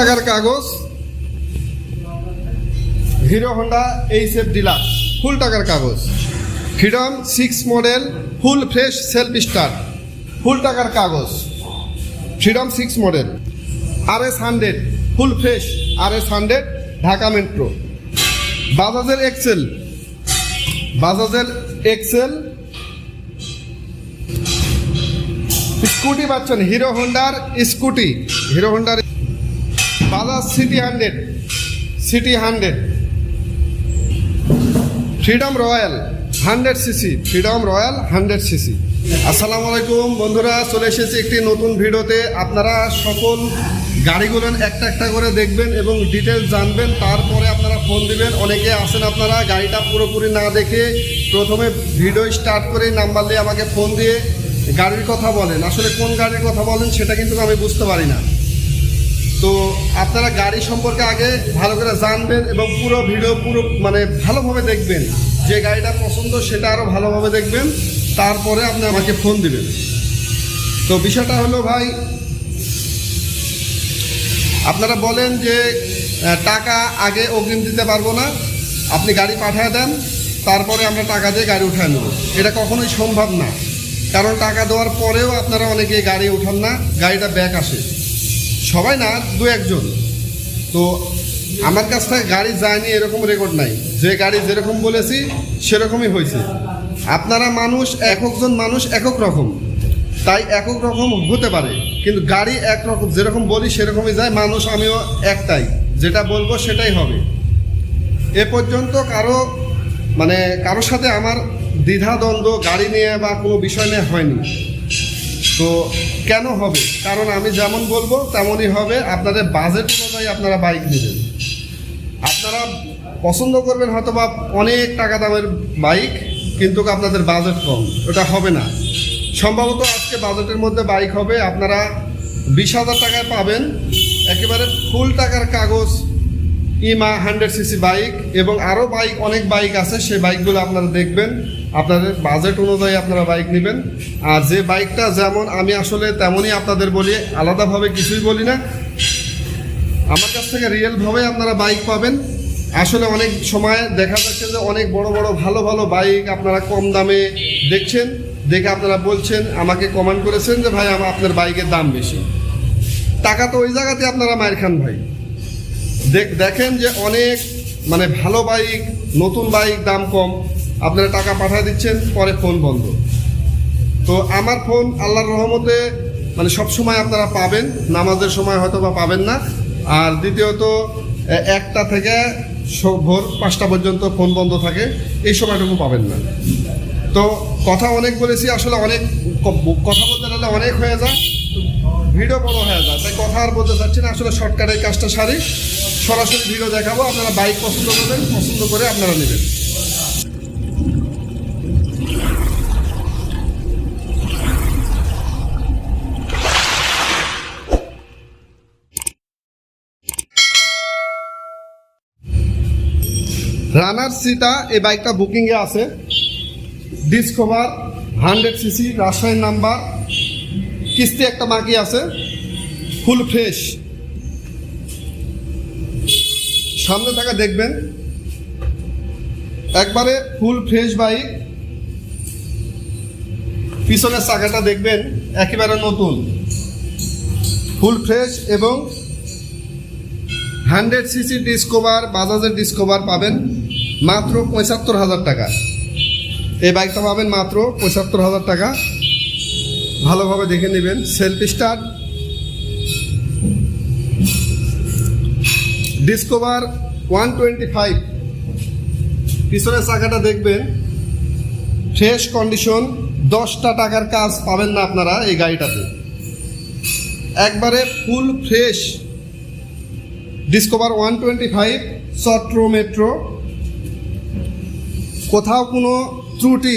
টাকার কাগজ, Hero Honda H F deluxe, full টাকার কাগজ। Freedom six model, full fresh self start full টাকার কাগজ। Freedom six model R S hundred, full fresh R S hundred, Dhaka metro. বাজাজের Excel বাজাজের Excel. Scooty পাচ্ছেন হিরো হোন্ডার scooty, Hero হোন্ডার Bajaj city hundred city hundred freedom royal hundred CC freedom royal hundred CC আসসালামু আলাইকুম বন্ধুরা, চলে এসেছি একটি নতুন ভিডিওতে। আপনারা সকল গাড়িগুলো একটা একটা করে দেখবেন এবং ডিটেলস জানবেন, তারপরে আপনারা ফোন দিবেন। অনেকে আসেন আপনারা, গাড়িটা পুরোপুরি না দেখে প্রথমে ভিডিও স্টার্ট করে নাম্বার দিয়ে আমাকে ফোন দিয়ে গাড়ির কথা বলেন। আসলে কোন গাড়ির কথা বলেন সেটা কিন্তু আমি বুঝতে পারি না। তো আপনারা গাড়ি সম্পর্কে আগে ভালো করে জানবেন এবং পুরো ভিডিও পুরো মানে ভালোভাবে দেখবেন। যে গাড়িটা পছন্দ সেটা আরও ভালোভাবে দেখবেন। তারপরে আপনি আমাকে ফোন দিবেন। তো বিষয়টা হলো ভাই, আপনারা বলেন যে টাকা আগে অগ্রিম দিতে পারব না। আপনি গাড়ি পাঠিয়ে দেন, তারপরে আমরা টাকা দিয়ে গাড়ি উঠায় নেব। এটা কখনোই সম্ভব না। কারণ টাকা দেওয়ার পরেও আপনারা অনেকে গাড়ি উঠান না, গাড়িটা ব্যাক আসে। সবাই না, দু একজন। তো আমার কাছ থেকে গাড়ি যায়নি, এরকম রেকর্ড নাই। যে গাড়ি যেরকম বলেছি, সেরকমই হয়েছে। আপনারা মানুষ, এককজন মানুষ, একক রকম। তাই একক রকম হতে পারে। কিন্তু গাড়ি একরকম যেরকম বলি সেরকমই যায়। মানুষ, আমিও একটাই। যেটা বলব সেটাই হবে। এ পর্যন্ত কারও মানে কারোর সাথে আমার দ্বিধাদ্বন্দ্ব গাড়ি নিয়ে বা কোনো বিষয় নিয়ে হয়নি। তো কেন হবে? কারণ আমি যেমন বলব, তেমনই হবে। আপনাদের বাজেট অনুযায়ী আপনারা বাইক নেবেন। আপনারা পছন্দ করবেন হয়তো বা অনেক টাকা দামের বাইক কিন্তু আপনাদের বাজেট কম। ওটা হবে না। সম্ভবত আজকে বাজেটের মধ্যে বাইক হবে। আপনারা বিশ হাজার টাকায় পাবেন। একেবারে ফুল টাকার কাগজ ইমা হান্ড্রেড সিসি বাইক এবং আরও বাইক অনেক বাইক আছে। সেই বাইকগুলো আপনারা দেখবেন। আপনাদের বাজেট অনুযায়ী আপনারা বাইক নেবেন। আর যে বাইকটা যেমন আমি আসলে তেমনই আপনাদের বলি, আলাদাভাবে কিছুই বলি না। আমার কাছ থেকে রিয়েলভাবে আপনারা বাইক পাবেন। আসলে অনেক সময় দেখা যাচ্ছে যে অনেক বড় বড় ভালো ভালো বাইক আপনারা কম দামে দেখছেন। দেখে আপনারা বলছেন, আমাকে কমেন্ট করেছেন যে, ভাই, আমার আপনার বাইকের দাম বেশি। টাকা তো ওই জায়গাতে আপনারা মায়ের খান, ভাই। দেখেন যে অনেক মানে ভালো বাইক, নতুন বাইক, দাম কম। আপনারা টাকা পাঠিয়ে দিচ্ছেন, পরে ফোন বন্ধ। তো আমার ফোন আল্লাহর রহমতে মানে সব সময় আপনারা পাবেন, নামাজের সময় হয়তো বা পাবেন না। আর দ্বিতীয়ত একটা থেকে ভোর পাঁচটা পর্যন্ত ফোন বন্ধ থাকে, এই সময়টুকু পাবেন না। তো কথা অনেক বলেছি, আসলে অনেক কথা বলতে গেলে অনেক হয়ে যায়। ভিডিও বড় হয়ে যায়। তাই কথা আর বলতে চাচ্ছি না, আসলে শর্টকাটের কাজটা সারি। সরাসরি ভিডিও দেখাবো, আপনারা বাইক পছন্দ করবেন, পছন্দ করে আপনারা নেবেন। রানার সিটা এই বাইকটা বুকিংয়ে আছে। ডিসকভার হান্ড্রেড সিসি রাজশাহীর নাম্বার কিস্তি একটা বাকি আছে, ফুল ফ্রেশ। সামনে থাকা দেখবেন, একবারে ফুল ফ্রেশ বাইক। পিছনের চাকাটা দেখবেন, একেবারে নতুন। ফুল ফ্রেশ এবং হান্ড্রেড সিসি ডিসকভার, বাজাজের ডিসকভার পাবেন মাত্র পঁচাত্তর হাজার টাকা। এই বাইকটা পাবেন মাত্র পঁচাত্তর হাজার টাকা। ভালোভাবে দেখে নেবেন। Self start Discover one twenty five. পিছনের চাকাটা দেখবেন। Fresh condition. দশটা টাকার কাজ পাবেন না আপনারা এই গাড়িটাতে। একবারে full fresh. Discover one twenty five সট্রো metro. কোথাও কোনো ত্রুটি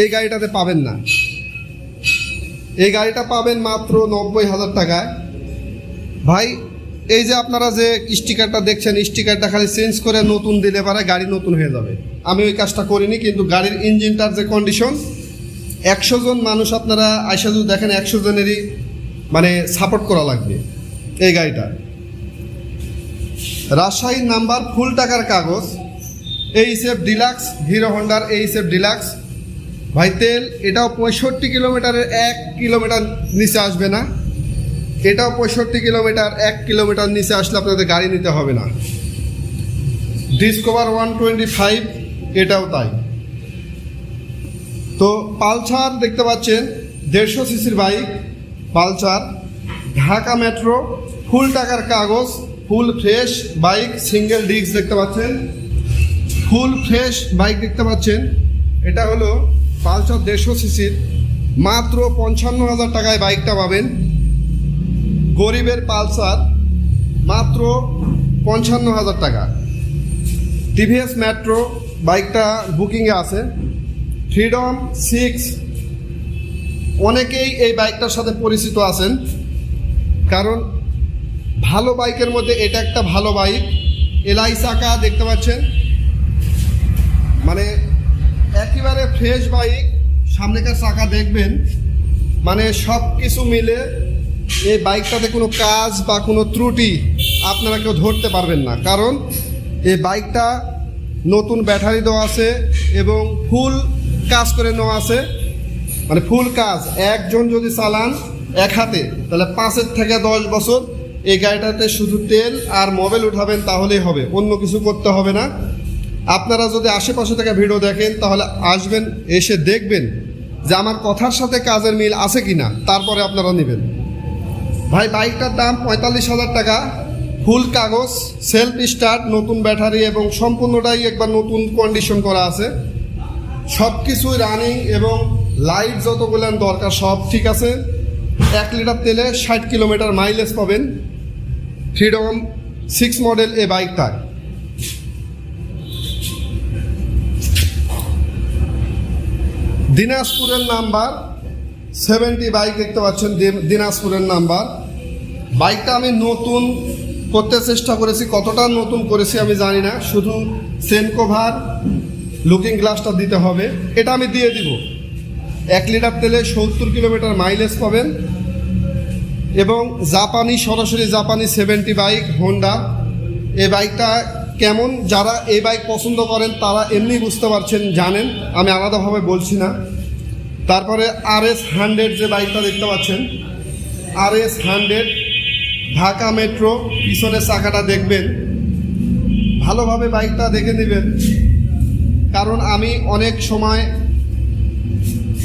এই গাড়িটাতে পাবেন না। এই গাড়িটা পাবেন মাত্র নব্বই হাজার টাকায়। ভাই, এই যে আপনারা যে স্টিকারটা দেখছেন, স্টিকারটা খালি চেঞ্জ করে নতুন দিলে পারে গাড়ি নতুন হয়ে যাবে। আমি ওই কাজটা করিনি, কিন্তু গাড়ির ইঞ্জিনটার যে কন্ডিশন একশো জন মানুষ আপনারা আইসা যদি দেখেন, একশো জনেরই মানে সাপোর্ট করা লাগবে এই গাড়িটা। রাজশাহীর নাম্বার ফুল টাকার কাগজ, এইচএফ ডিলাক্স, হিরো হন্ডার এইচএফ ডিলাক্স ভাই, তেল, এটাও পঁয়ষট্টি কিলোমিটারের এক কিলোমিটার নিচে আসবে না। এটাও পঁয়ষট্টি কিলোমিটার এক কিলোমিটার নিচে আসলে আপনাদের গাড়ি নিতে হবে না। ডিসকভার ওয়ান টোয়েন্টি ফাইভ এটাও তাই। তো পালসার দেখতে পাচ্ছেন, দেড়শো সিসির bike, Pulsar, Dhaka metro, full টাকার কাগজ, full fresh bike, single disc দেখতে পাচ্ছেন। ফুল ফ্রেশ বাইক দেখতে পাচ্ছেন। এটা হলো পালসার দেড়শো সিসির মাত্র পঞ্চান্ন হাজার টাকায় বাইকটা পাবেন। গরিবের পালসার মাত্র পঞ্চান্ন হাজার টাকা। টিভিএস মেট্রো বাইকটা বুকিংয়ে আছে। Freedom six. অনেকেই এই বাইকটার সাথে পরিচিত আছেন। কারণ ভালো বাইকের মধ্যে এটা একটা ভালো বাইক। এলআই চাকা দেখতে পাচ্ছেন। মানে একেবারে ফ্রেশ বাইক সামনেকার চাকা দেখবেন মানে সব কিছু মিলে এই বাইকটাতে কোনো কাজ বা কোনো ত্রুটি আপনারা কেউ ধরতে পারবেন না। কারণ এই বাইকটা নতুন ব্যাটারি দেওয়া আছে এবং ফুল কাজ করে নেওয়া আছে। মানে ফুল কাজ, একজন যদি চালান এক হাতে, তাহলে পাঁচের থেকে দশ বছর এই গাড়িটাতে শুধু তেল আর মোবাইল উঠাবেন তাহলেই হবে, অন্য কিছু করতে হবে না। আপনারা যদি আশেপাশে থেকে ভিডিও দেখেন, তাহলে আসবেন, এসে দেখবেন যে আমার কথার সাথে কাজের মিল আছে কি না তারপরে আপনারা নেবেন। ভাই, বাইকটার দাম পঁয়তাল্লিশ হাজার টাকা। ফুল কাগজ সেলফ স্টার্ট নতুন ব্যাটারি এবং সম্পূর্ণটাই একবার নতুন কন্ডিশন করা আছে। সব কিছুই রানিং এবং লাইট যতগুলো দরকার সব ঠিক আছে। এক লিটার তেলে ষাট কিলোমিটার মাইলেজ পাবেন। ফ্রিডম সিক্স মডেল এ বাইকটা দিনাজপুরের নাম্বার সেভেন্টি বাইক দেখতে পাচ্ছেন দিনাজপুরের নাম্বার। বাইকটা আমি নতুন করতে চেষ্টা করেছি। কতটা নতুন করেছি আমি জানি না। শুধু সেন কভার লুকিং গ্লাসটা দিতে হবে। এটা আমি দিয়ে দিব। এক লিটার তেলে সত্তর কিলোমিটার মাইলেজ পাবেন। এবং জাপানি, সরাসরি জাপানি সেভেন্টি বাইক হোন্ডা এই বাইকটা কেমন, যারা এই বাইক পছন্দ করেন, তারা এমনি বুঝতে পারছেন, জানেন, আমি আলাদাভাবে বলছি না। তারপরে আর এস হান্ড্রেড যে বাইকটা দেখতে পাচ্ছেন R S hundred Dhaka metro পিছনের চাকাটা দেখবেন। ভালোভাবে বাইকটা দেখে নেবেন। কারণ আমি অনেক সময়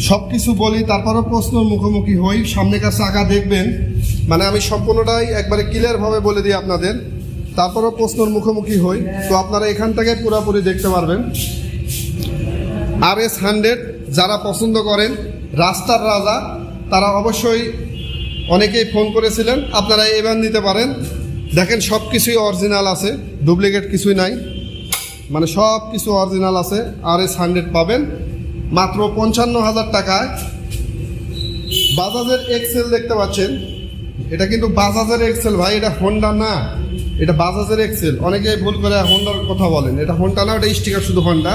সব কিছু বলি, তারপরও প্রশ্ন মুখোমুখি হই, সামনেকার চাকা দেখবেন। মানে আমি সম্পূর্ণটাই একবারে ক্লিয়ারভাবে বলে দিই আপনাদের। তারপরও প্রশ্নর মুখোমুখি হই। তো আপনারা এখান থেকে পুরোপুরি দেখতে পারবেন। আর এস হান্ড্রেড যারা পছন্দ করেন, রাস্তার রাজা, তারা অবশ্যই অনেকেই ফোন করেছিলেন। আপনারা এবার নিতে পারেন। দেখেন সব কিছুই অরিজিনাল আছে ডুপ্লিকেট কিছুই নাই। মানে সব কিছু অরিজিনাল আছে আর এস হান্ড্রেড পাবেন। মাত্র পঞ্চান্ন হাজার টাকায়। বাজাজের এক্সেল দেখতে পাচ্ছেন। এটা কিন্তু বাজাজের এক্সেল ভাই, এটা হোন্ডা না। এটা বাজাজের এক্সেল অনেকে ভুল করে হোন্ডার কথা বলেন। এটা হোন্ডা না, এটা স্টিকার শুধু হোন্ডা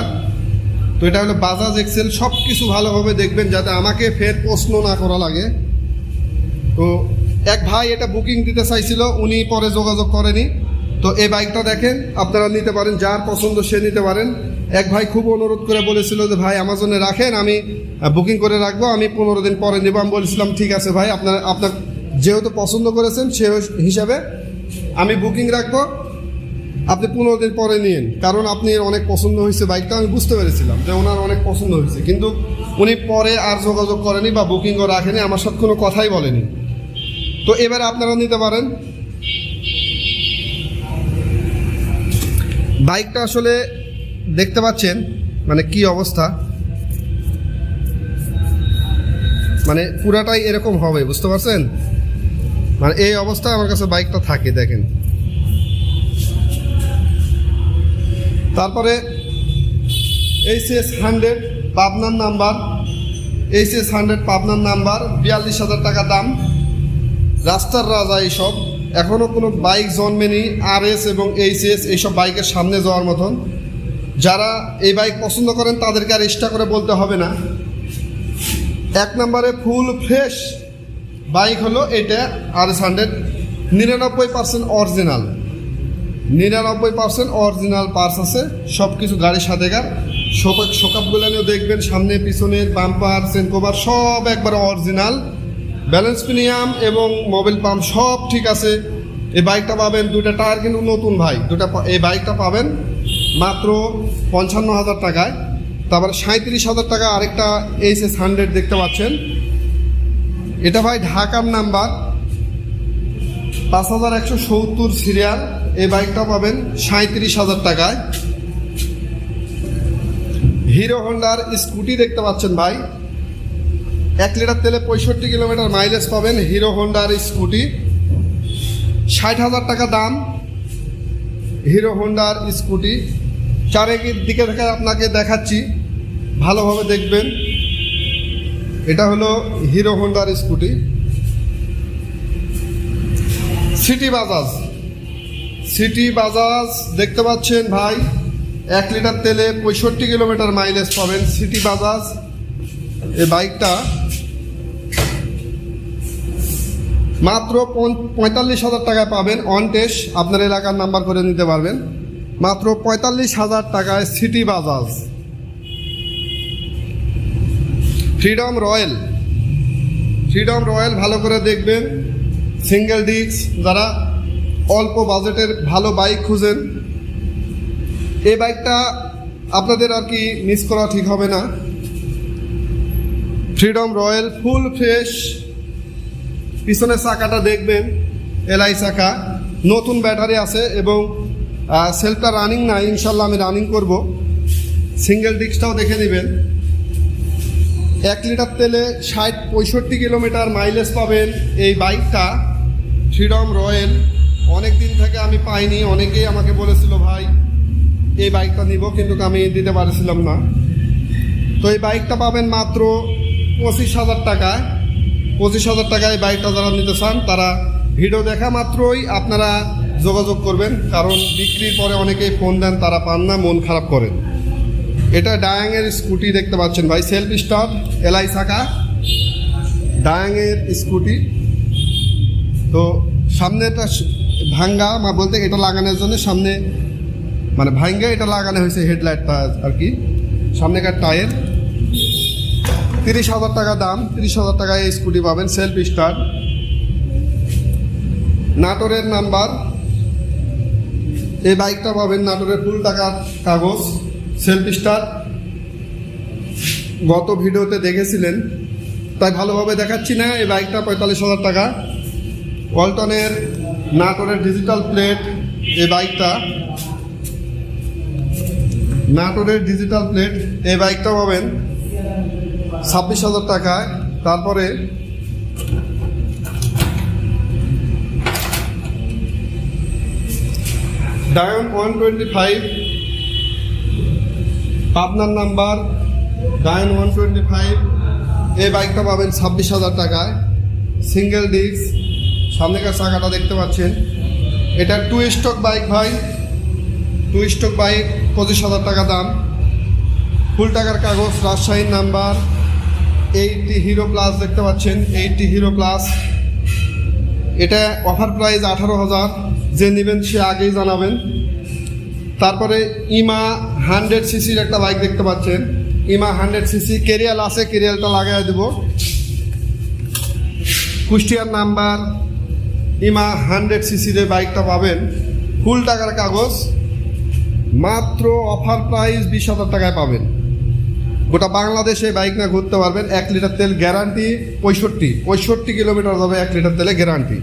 তো এটা হলো বাজাজ এক্সেল সব কিছু ভালোভাবে দেখবেন যাতে আমাকে ফের প্রশ্ন না করা লাগে। তো এক ভাই এটা বুকিং দিতে চাইছিল, উনি পরে যোগাযোগ করেনি। তো এই বাইকটা দেখেন, আপনারা নিতে পারেন, যার পছন্দ সে নিতে পারেন। এক ভাই খুব অনুরোধ করে বলেছিল যে, ভাই আমাজনে রাখেন, আমি বুকিং করে রাখব, আমি পনেরো দিন পরে নেব। আমি বলেছিলাম, ঠিক আছে ভাই, আপনার আপনার যেহেতু পছন্দ করেছেন, সে হিসাবে আমি বুকিং রাখব। আপনি পনেরো দিন পরে নিন কারণ আপনি অনেক পছন্দ হয়েছে বাইকটা, আমি বুঝতে পেরেছিলাম যে ওনার অনেক পছন্দ হয়েছে। কিন্তু উনি পরে আর যোগাযোগ করেনি বা বুকিংও রাখেনি, আমার সাথে কোনো কথাই বলেনি। তো এবার আপনারা নিতে পারেন। বাইকটা আসলে দেখতে পাচ্ছেন মানে কি অবস্থা। মানে পুরাটাই এরকম হবে, বুঝতে পারছেন? মানে এই অবস্থায় আমার কাছে বাইকটা থাকে, দেখেন। তারপরে এইচ এস হান্ড্রেড পাবনার নাম্বার এইচএস হান্ড্রেড পাবনার নাম্বার, বিয়াল্লিশ হাজার টাকা দাম। রাস্তার রাজা এইসব। এখনও কোনো বাইক জন্মেনি আর এস এবং এইচ এস এইসব বাইকের সামনে যাওয়ার মতন। যারা এই বাইক পছন্দ করেন, তাদেরকে আর এক্সট্রা করে বলতে হবে না। এক নম্বরে ফুল ফ্রেশ বাইক হলো এটা আর এস হান্ড্রেড নিরানব্বই পার্সেন্ট অরিজিনাল নিরানব্বই পার্সেন্ট অরিজিনাল পার্স আছে সব কিছু গাড়ির সাথেকার শোকাপ শোকাপগুলো দেখবেন, সামনে পিছনের বাম্পার কভার সব একবারে অরিজিনাল ব্যালেন্স প্রিমিয়াম এবং মোবাইল পাম্প সব ঠিক আছে। এই বাইকটা পাবেন দুটা টায়ার, কিন্তু নতুন ভাই। দুটা এই বাইকটা পাবেন মাত্র পঞ্চান্ন হাজার টাকায়। তারপরে সাঁত্রিশ হাজার টাকা আরেকটা এইচ এস হান্ড্রেড দেখতে পাচ্ছেন। এটা ভাই ঢাকার নাম্বার। পাঁচ হাজার একশো সত্তর সিরিয়াল। এই বাইকটা পাবেন সাঁত্রিশ হাজার টাকায়। হিরো হন্ডার স্কুটি দেখতে পাচ্ছেন ভাই। এক লিটার তেলে পঁয়ষট্টি কিলোমিটার মাইলেজ পাবেন হিরো হন্ডার স্কুটি। ষাট হাজার টাকা দাম। হিরো হন্ডার স্কুটি। চারেকের দিকে থেকে আপনাকে দেখাচ্ছি। ভালোভাবে দেখবেন। এটা হলো হিরো হন্ডার Scooty. CT Bajaj. CT Bajaj দেখতে পাচ্ছেন ভাই, এক লিটার তেলে পঁয়ষট্টি কিলোমিটার মাইলেজ পাবেন সিটি বাজাজ। এই বাইকটা মাত্র পঁয়তাল্লিশ হাজার টাকায় পাবেন অন টেস্ট আপনার এলাকার নাম্বার করে নিতে পারবেন। মাত্র পঁয়তাল্লিশ হাজার টাকায় CT Bajaj. Freedom Royal Freedom Royal ভালো করে দেখবেন। সিঙ্গেল ডিস্ক যারা অল্প বাজেটের ভালো বাইক খুঁজেন। এই বাইকটা আপনাদের আর কি মিস করা ঠিক হবে না। ফ্রিডম রয়্যাল ফুল ফ্রেশ পিছনের চাকাটা দেখবেন, এলআই চাকা। নতুন ব্যাটারি আছে এবং সেলফটা রানিং না ইনশাল্লাহ আমি রানিং করব। সিঙ্গেল ডিস্কটাও দেখে নেবেন। এক লিটার তেলে ষাট পঁয়ষট্টি কিলোমিটার মাইলেজ পাবেন এই বাইকটা ফ্রিডম রয়্যাল অনেক দিন থেকে আমি পাইনি, অনেকেই আমাকে বলেছিল, ভাই, এই বাইকটা নিব। কিন্তু আমি দিতে পারছিলাম না। তো এই বাইকটা পাবেন মাত্র পঁচিশ হাজার টাকায়। পঁচিশ হাজার টাকায় বাইকটা যারা নিতে চান, তারা ভিডিও দেখা মাত্রই আপনারা যোগাযোগ করবেন। কারণ বিক্রির পরে অনেকেই ফোন দেন, তারা পান না, মন খারাপ করেন। এটা ডায়াংয়ের স্কুটি দেখতে পাচ্ছেন ভাই সেলফ স্টার্ট এলআই শাখা। ডায়াংয়ের স্কুটি তো সামনেটা স- ভাঙ্গা, মা বলতে এটা লাগানোর জন্য সামনে মানে ভাঙ্গা এটা লাগানো হয়েছে হেডলাইটটা আর কি। সামনেকার টায়ার। তিরিশ হাজার টাকা দাম, তিরিশ হাজার টাকায় স্কুটি পাবেন সেলফ স্টার্ট নাটোরের নাম্বার এই বাইকটা পাবেন নাটোরের ফুল টাকার কাগজ। Self start. গত ভিডিওতে দেখেছিলেন, তাই ভালোভাবে দেখাচ্ছি না, এই বাইকটা পঁয়তাল্লিশ হাজার টাকা। ওয়ালটনের নাটোরের ডিজিটাল প্লেট এই বাইকটা। নাটোরের ডিজিটাল প্লেট এই বাইকটা পাবেন ছাব্বিশ হাজার টাকায়। তারপরে ডায়ন ওয়ান টোয়েন্টি ফাইভ পাবনার number Dayun one twenty five. এই বাইকটা পাবেন ছাব্বিশ হাজার টাকায়। সিঙ্গেল ডিস্ক সামনেকার চাকাটা দেখতে পাচ্ছেন। এটা টু স্টক বাইক ভাই। টু স্টক বাইক পঁচিশ হাজার টাকা দাম। ফুল টাকার কাগজ, রাজশাহীর নাম্বার। এইটটি হিরো প্লাস দেখতে পাচ্ছেন এইটটি হিরো প্লাস এটা অফার প্রাইস আঠারো হাজার। যে নেবেন সে আগেই জানাবেন। তারপরে ইমা হান্ড্রেড সিসির একটা বাইক দেখতে পাচ্ছেন। ইমা হান্ড্রেড সিসি, কেরিয়াল আছে, কেরিয়ালটা লাগাই দেব। কুষ্টিয়ার নাম্বার, ইমা হান্ড্রেড সিসির বাইকটা পাবেন। ফুল টাকার কাগজ, মাত্র অফার প্রাইস বিশ হাজার টাকায় পাবেন। গোটা বাংলাদেশে বাইক না ঘুরতে পারবেন। এক লিটার তেল গ্যারান্টি পঁয়ষট্টি। পঁয়ষট্টি কিলোমিটার যাবে এক লিটার তেলে গ্যারান্টি।